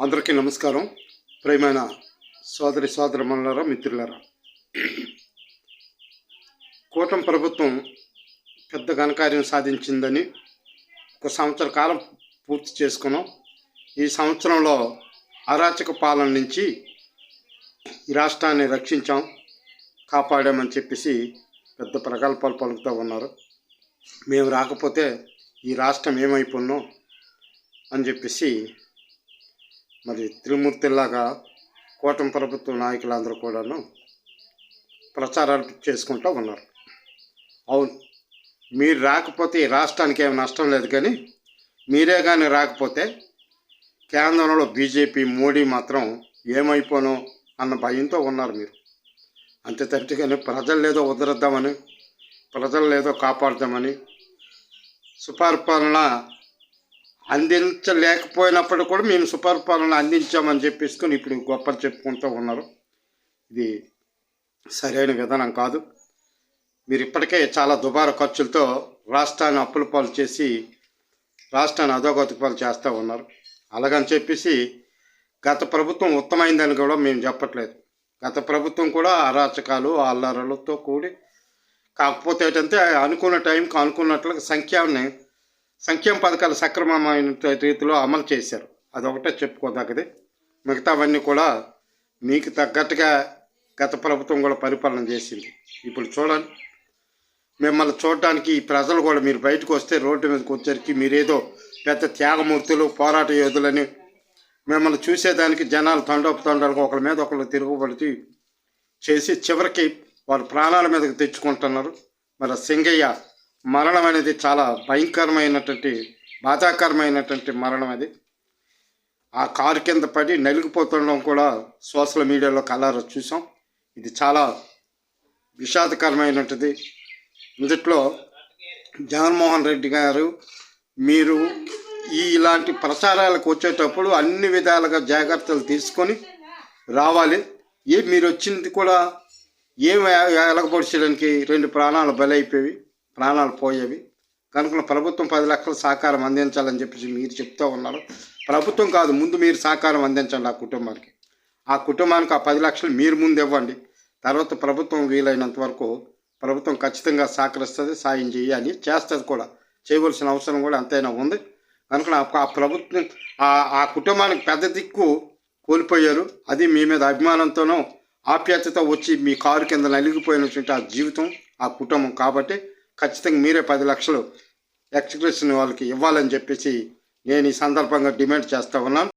అందరికీ నమస్కారం. ప్రేమైన సోదరి సోదరమన్నారా మిత్రులారా. కూటమి ప్రభుత్వం పెద్ద ఘనకార్యం సాధించిందని ఒక సంవత్సర కాలం పూర్తి చేసుకున్నాం. ఈ సంవత్సరంలో అరాచక పాలన నుంచి ఈ రాష్ట్రాన్ని రక్షించాం కాపాడామని చెప్పేసి పెద్ద ప్రగల్భాలు పలుకుతూ ఉన్నారు. మేము రాకపోతే ఈ రాష్ట్రం ఏమైపోయినాం అని చెప్పేసి మరి త్రిమూర్తిలాగా కూటమి ప్రభుత్వ నాయకులందరూ కూడాను ప్రచారాలు చేసుకుంటూ ఉన్నారు. అవును మీరు రాకపోతే ఈ రాష్ట్రానికి ఏమి నష్టం లేదు కానీ మీరే కానీ రాకపోతే కేంద్రంలో బీజేపీ మోడీ మాత్రం ఏమైపోను అన్న భయంతో ఉన్నారు మీరు. అంతే కానీ ప్రజలు ఏదో వదిలేద్దామని ప్రజలు ఏదో కాపాడుదామని సుపరిపాలన అందించలేకపోయినప్పుడు కూడా మేము సుపరిపాలన అందించామని చెప్పేసుకొని ఇప్పుడు గొప్పలు చెప్పుకుంటూ ఉన్నారు. ఇది సరైన విధానం కాదు. మీరు ఇప్పటికే చాలా దుబారా ఖర్చులతో రాష్ట్రాన్ని అప్పుల పాలు చేసి రాష్ట్రాన్ని అధోగతి పాలు చేస్తూ ఉన్నారు. అలాగని చెప్పేసి గత ప్రభుత్వం ఉత్తమైందని కూడా మేము చెప్పట్లేదు. గత ప్రభుత్వం కూడా అరాచకాలు అల్లరలతో కూడి కాకపోతే ఏంటంటే అనుకున్న టైంకి అనుకున్నట్లుగా సంఖ్యాన్ని సంక్షేమ పథకాలు సక్రమమైన రీతిలో అమలు చేశారు. అదొకటే చెప్పుకోదగ్గది. మిగతావన్నీ కూడా మీకు తగ్గట్టుగా గత ప్రభుత్వం కూడా పరిపాలన చేసింది. ఇప్పుడు చూడండి. మిమ్మల్ని చూడటానికి ఈ ప్రజలు కూడా మీరు బయటకు వస్తే రోడ్డు మీదకి వచ్చరికి మీరేదో పెద్ద త్యాగమూర్తులు పోరాట యోధులని మిమ్మల్ని చూసేదానికి జనాలు తండోపు తండాలకు ఒకరి మీద ఒకరు తిరుగుబడి చేసి చివరికి వారు ప్రాణాల మీదకి తెచ్చుకుంటున్నారు. మరి సింగయ్య మరణం అనేది చాలా భయంకరమైనటువంటి బాధాకరమైనటువంటి మరణం అది. ఆ కారు కింద పడి నలిగిపోతుండడం కూడా సోషల్ మీడియాలో కలర్ చూసాం. ఇది చాలా విషాదకరమైనటువంటిది. ఇందుట్లో జగన్మోహన్ రెడ్డి గారు మీరు ఈ ఇలాంటి ప్రచారాలకు వచ్చేటప్పుడు అన్ని విధాలుగా జాగ్రత్తలు తీసుకొని రావాలి. ఏ మీరు వచ్చింది కూడా ఏం ఎలగపొడిచడానికి రెండు ప్రాణాలు బలైపోయి ప్రాణాలు పోయేవి. కనుక ప్రభుత్వం పది లక్షల సహకారం అందించాలని చెప్పేసి మీరు చెప్తూ ఉన్నారు. ప్రభుత్వం కాదు ముందు మీరు సహకారం అందించండి ఆ కుటుంబానికి. ఆ కుటుంబానికి ఆ పది లక్షలు మీరు ముందు ఇవ్వండి. తర్వాత ప్రభుత్వం వీలైనంత వరకు ప్రభుత్వం ఖచ్చితంగా సహకరిస్తుంది సాయం చేయాలి చేస్తుంది కూడా. చేయవలసిన అవసరం కూడా అంతైనా ఉంది. కనుక ఆ- ప్రభుత్వం ఆ ఆ కుటుంబానికి పెద్ద దిక్కు కోల్పోయారు. అది మీ మీద అభిమానంతోనూ ఆప్యాయతతో వచ్చి మీ కారు కింద నలిగిపోయినటువంటి ఆ జీవితం ఆ కుటుంబం కాబట్టి ఖచ్చితంగా మీరే పది లక్షలు ఎక్స్ప్రెషన్ వాళ్ళకి ఇవ్వాలని చెప్పేసి నేను ఈ సందర్భంగా డిమాండ్ చేస్తా ఉన్నాను